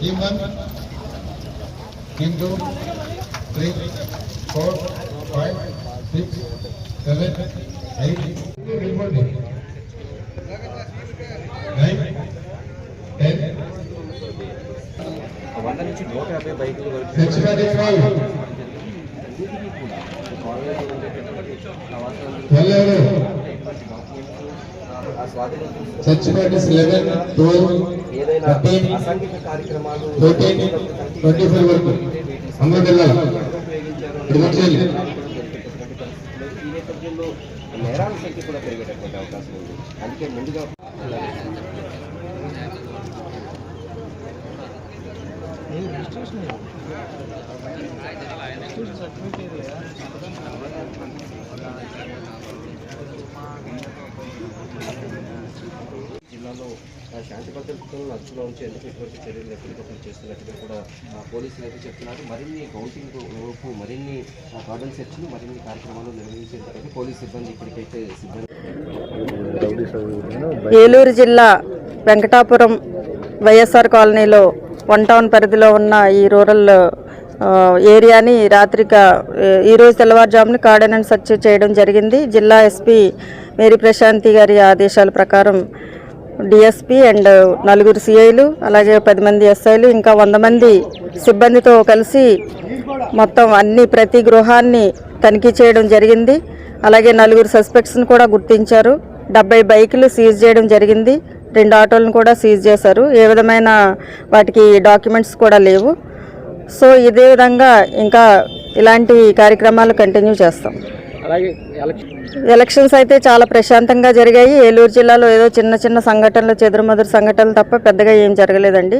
Team 1, Team 2, 3, 4, 5, 6, 7, 8. వంద నుంచి నూట యాభై బైకులు వరకు ఏదైనా అసాంఘిక కార్యక్రమాలు fourteen, twenty-four వరకు అందరూ వెళ్ళాలి నేరాల సంఖ్య కూడా పెరిగేటటువంటి అవకాశం ఉంది. అందుకే ముందుగా జిల్లాలో శాంతి భద్రతలను అదుపులో ఉంచేందుకు ఎటువంటి చర్యలు ఎప్పటికప్పుడు చేస్తున్నట్టుగా కూడా పోలీసులు అయితే చెప్తున్నారు. మరిన్ని కౌంటింగ్ లోపు మరిన్ని గార్డెన్ సెర్చ్లు మరిన్ని కార్యక్రమాలు నిర్వహించేందుకైతే పోలీస్ సిబ్బంది ఇప్పటికైతే సిబ్బంది ఏలూరు జిల్లా వెంకటాపురం వైఎస్ఆర్ కాలనీలో వన్ టౌన్ పరిధిలో ఉన్న ఈ రూరల్ ఏరియాని రాత్రిక ఈరోజు తెల్లవారుజామున కార్డనెన్స్ సెర్చ్ చేయడం జరిగింది. జిల్లా ఎస్పీ మేరీ ప్రశాంతి గారి ఆదేశాల ప్రకారం డిఎస్పీ అండ్ నలుగురు సిఐలు అలాగే పది మంది ఎస్ఐలు ఇంకా వంద మంది సిబ్బందితో కలిసి మొత్తం అన్ని ప్రతి గృహాన్ని తనిఖీ చేయడం జరిగింది. అలాగే నలుగురు సస్పెక్ట్స్ని కూడా గుర్తించారు. డెబ్బై బైకులు సీజ్ చేయడం జరిగింది. రెండు ఆటోలను కూడా సీజ్ చేశారు. ఏ విధమైన వాటికి డాక్యుమెంట్స్ కూడా లేవు. సో ఇదే విధంగా ఇంకా ఇలాంటి కార్యక్రమాలు కంటిన్యూ చేస్తాం. అలాగే ఎలక్షన్స్ అయితే చాలా ప్రశాంతంగా జరిగాయి. ఏలూరు జిల్లాలో ఏదో చిన్న చిన్న సంఘటనలు చెదురుమదురు సంఘటనలు తప్ప పెద్దగా ఏం జరగలేదండి.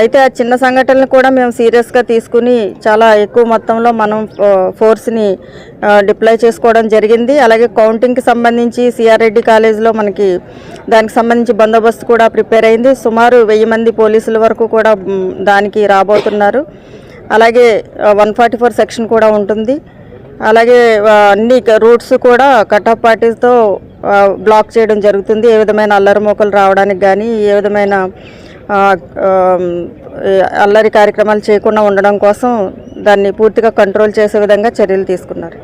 అయితే ఆ చిన్న సంఘటనలు కూడా మేము సీరియస్గా తీసుకుని చాలా ఎక్కువ మొత్తంలో మనం ఫోర్స్ని డిప్లాయ్ చేసుకోవడం జరిగింది. అలాగే కౌంటింగ్కి సంబంధించి సిఆర్ రెడ్డి కాలేజీలో మనకి దానికి సంబంధించి బందోబస్తు కూడా ప్రిపేర్ అయింది. సుమారు వెయ్యి మంది పోలీసుల వరకు కూడా దానికి రాబోతున్నారు. అలాగే వన్ ఫార్టీ ఫోర్ సెక్షన్ కూడా ఉంటుంది. అలాగే అన్ని రూట్స్ కూడా కటాఫ్ పార్టీస్తో బ్లాక్ చేయడం జరుగుతుంది. ఏ విధమైన అల్లరి మోకలు రావడానికి కానీ ఏ విధమైన అల్లరి కార్యక్రమాలు చేయకుండా ఉండడం కోసం దాన్ని పూర్తిగా కంట్రోల్ చేసే విధంగా చర్యలు తీసుకున్నారు.